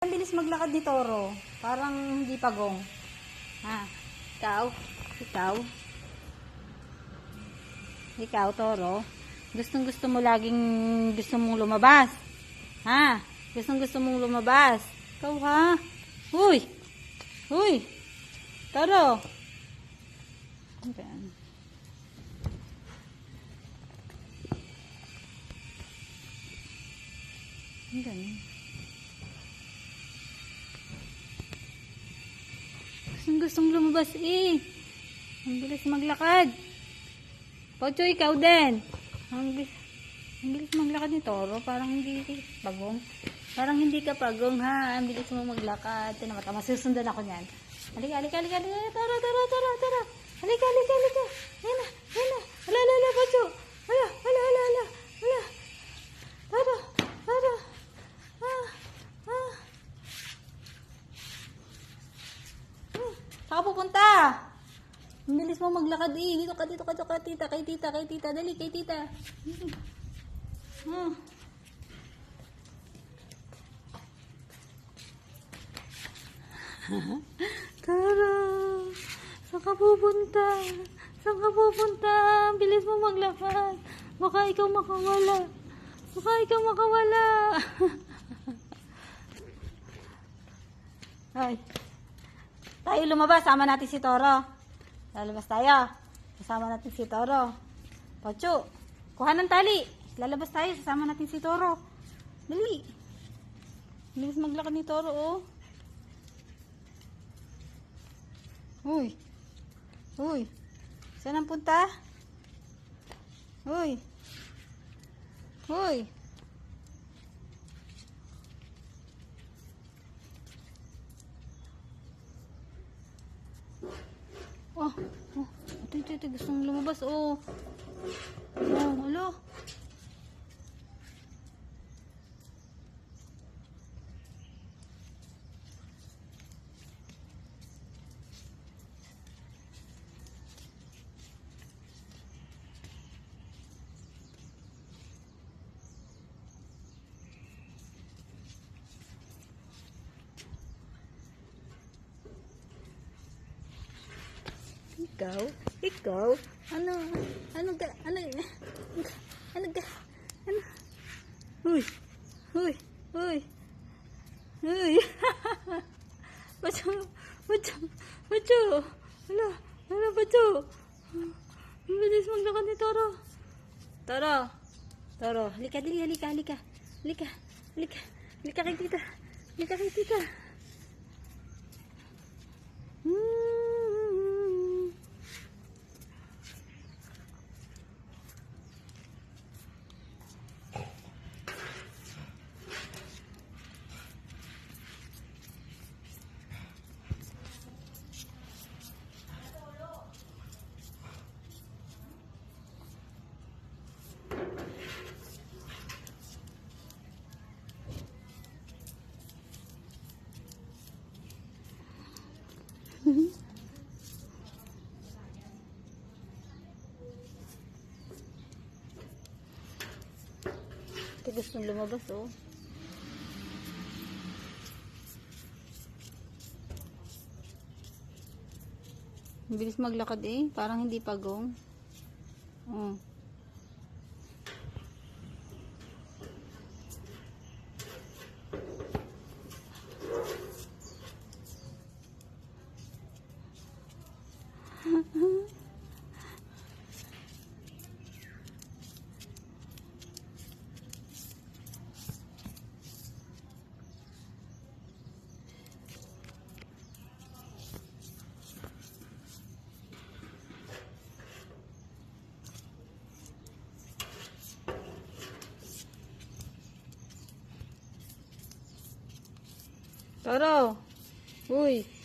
Ang bilis maglakad ni Toro. Parang hindi pagong. Ha? Ikaw? Ikaw? Ikaw, Toro? Gustong gusto mo laging gusto mong lumabas? Ha? Gustong gusto mong lumabas? Ikaw ha? Uy! Uy! Toro! Ano ba yan? Ang ganun. Gustong gustong lumabas eh. Ang bilis maglakad. Pocho, ikaw din. Ang bilis, ang bilis maglakad ni Toro. Parang hindi ka pagong. Parang hindi ka pagong ha. Ang bilis mo maglakad. Ito naman, masusundan ako niyan. Halika, halika, halika, halika. Toro, Toro, Toro, Toro. Halika, halika, halika. Ka pupunta? Ang bilis mo maglakad eh. Dito ka, dito ka, dito ka, tita. Kay tita, kay tita. Dali, kay tita. Hmm. Tara! Saan ka pupunta? Saan ka pupunta? Bilis mo maglakad. Baka ikaw makawala. Baka ikaw makawala. Ay. Tayo lumabas. Sama natin si Toro. Lalabas tayo. Kasama natin si Toro. Pocho, kuha ng tali. Lalabas tayo. Sasama natin si Toro. Dali. Bilis maglakad ni Toro, oh. Uy. Uy. Saan ang punta? Uy. Uy. Oh, oh. Ito, ito, ito. Gustong lumabas, oh. Oh, Ikaw? Ikaw? Ano? Ano ka? Ano? Ano ka? Ano? Uy! Uy! Uy! Uy! Bacho! Bacho! Bacho! Hala! Hala, Bacho! Ang bilis maglakad ni Toro. Toro! Toro! Halika, dali, halika, halika. Halika, halika. Halika kay tita. Halika kay tita. Hmm. Ito gustong lumabas, oh. Ang bilis maglakad eh. Parang hindi pagong. Oh. Toro! Uy!